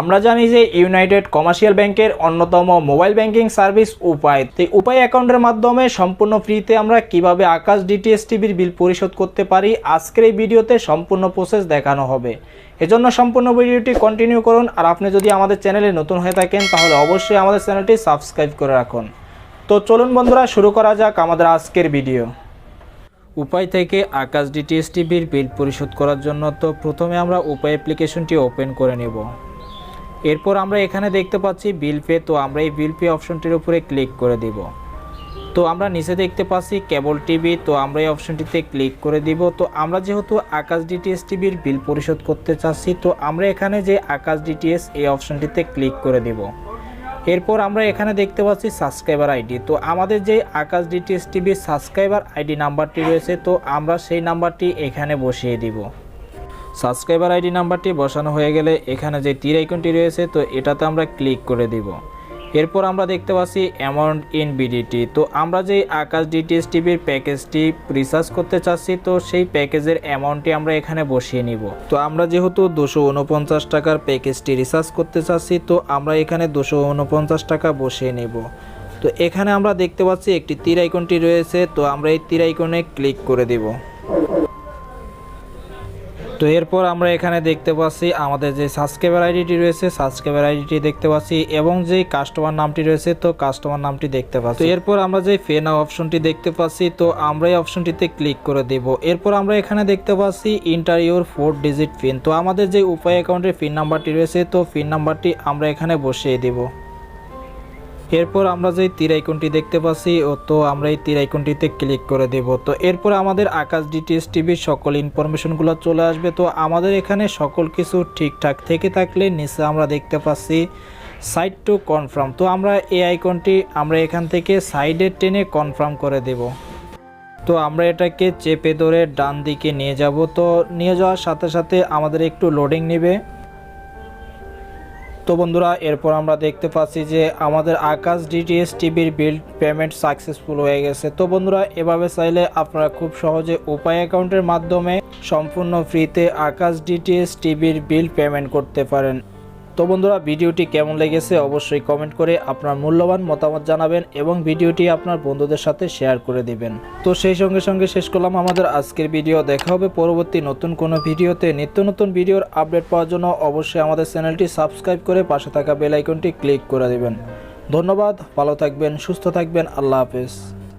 আমরা জানি যে ইউনাইটেড কমার্শিয়াল ব্যাংকের অন্যতম মোবাইল ব্যাংকিং সার্ভিস উপায়। তো উপায় অ্যাকাউন্টের মাধ্যমে সম্পূর্ণ ফ্রিতে আমরা কীভাবে আকাশ ডিটিএস টিভির বিল পরিশোধ করতে পারি, আজকের এই ভিডিওতে সম্পূর্ণ প্রসেস দেখানো হবে। এজন্য সম্পূর্ণ ভিডিওটি কন্টিনিউ করুন, আর আপনি যদি আমাদের চ্যানেলে নতুন হয়ে থাকেন, তাহলে অবশ্যই আমাদের চ্যানেলটি সাবস্ক্রাইব করে রাখুন। তো চলুন বন্ধুরা, শুরু করা যাক আমাদের আজকের ভিডিও। উপায় থেকে আকাশ ডিটিএস টিভির বিল পরিশোধ করার জন্য তো প্রথমে আমরা উপায় অ্যাপ্লিকেশনটি ওপেন করে নেব। এরপর আমরা এখানে দেখতে পাচ্ছি বিল পে তো আমরা এই বিল পে অপশনটির উপরে ক্লিক করে দিব। তো আমরা নিচে দেখতে পাচ্ছি কেবল টিভি তো আমরা এই অপশনটিতে ক্লিক করে দিব। তো আমরা যেহেতু আকাশ ডিটিএস টিভির বিল পরিশোধ করতে চাচ্ছি, তো আমরা এখানে যে আকাশ ডিটিএস এই অপশনটিতে ক্লিক করে দিব। এরপর আমরা এখানে দেখতে পাচ্ছি সাবস্ক্রাইবার আইডি তো আমাদের যে আকাশ ডিটিএস টিভির সাবস্ক্রাইবার আইডি নাম্বারটি রয়েছে, তো আমরা সেই নাম্বারটি এখানে বসিয়ে দিব। সাবস্ক্রাইবার আইডি নাম্বারটি বসানো হয়ে গেলে এখানে যে তীর আইকনটি রয়েছে, তো এটাতে আমরা ক্লিক করে দিব। এরপর আমরা দেখতে পাচ্ছি অ্যামাউন্ট ইন বিডিটি তো আমরা যে আকাশ ডিটিএস টিভির প্যাকেজটি রিচার্জ করতে চাচ্ছি, তো সেই প্যাকেজের অ্যামাউন্টটি আমরা এখানে বসিয়ে নিব। তো আমরা যেহেতু দুশো উনপঞ্চাশ টাকার প্যাকেজটি রিচার্জ করতে চাচ্ছি, তো আমরা এখানে দুশো উনপঞ্চাশ টাকা বসিয়ে নেব। তো এখানে আমরা দেখতে পাচ্ছি একটি তীর আইকনটি রয়েছে, তো আমরা এই তীর আইকনে ক্লিক করে দেব। তো এরপর আমরা এখানে দেখতে পাচ্ছি আমাদের যে সাবস্ক্রাইবার আইডিটি রয়েছে সাবস্ক্রাইবার আইডিটি দেখতে পাচ্ছি এবং যে কাস্টমার নামটি রয়েছে, তো কাস্টমার নামটি দেখতে পাচ্ছি। এরপর আমরা যে ফে নাও অপশনটি দেখতে পাচ্ছি, তো আমরা এই অপশনটিতে ক্লিক করে দেব। এরপর আমরা এখানে দেখতে পাচ্ছি enter your four digit PIN তো আমাদের যে উপায় অ্যাকাউন্টের পিন নাম্বারটি রয়েছে, তো পিন নাম্বারটি আমরা এখানে বসিয়ে দেব। এরপর আমরা যে তীর আইকনটি দেখতে পাচ্ছি, ও তো আমরা এই তীর আইকনটিতে ক্লিক করে দেব। তো এরপর আমাদের আকাশ ডিটিএস টিভির সকল ইনফরমেশনগুলো চলে আসবে। তো আমাদের এখানে সকল কিছু ঠিকঠাক থেকে থাকলে নিচে আমরা দেখতে পাচ্ছি সাইড টু কনফার্ম। তো আমরা এই আইকনটি আমরা এখান থেকে সাইডে টেনে কনফার্ম করে দেব। তো আমরা এটাকে চেপে ধরে ডান দিকে নিয়ে যাব। তো নিয়ে যাওয়ার সাথে সাথে আমাদের একটু লোডিং নেবে। তো বন্ধুরা, এরপর আমরা দেখতে পাচ্ছি যে আমাদের আকাশ ডিটিএস টিভির বিল পেমেন্ট সাকসেসফুল হয়ে গেছে। তো বন্ধুরা, এভাবে চাইলে আপনারা খুব সহজে উপায় অ্যাকাউন্টের মাধ্যমে সম্পূর্ণ ফ্রিতে আকাশ ডিটিএস টিভির বিল পেমেন্ট করতে পারেন। তো বন্ধুরা, ভিডিওটি কেমন লেগেছে অবশ্যই কমেন্ট করে আপনার মূল্যবান মতামত জানাবেন এবং ভিডিওটি আপনার বন্ধুদের সাথে শেয়ার করে দিবেন। তো সেই সঙ্গে সঙ্গে শেষ করলাম আমাদের আজকের ভিডিও দেখা হবে পরবর্তী নতুন কোনো ভিডিওতে। নিত্য নতুন ভিডিওর আপডেট পাওয়ার জন্য অবশ্যই আমাদের চ্যানেলটি সাবস্ক্রাইব করে পাশে থাকা বেল আইকনটি ক্লিক করে দেবেন। ধন্যবাদ, ভালো থাকবেন, সুস্থ থাকবেন, আল্লাহ হাফেজ।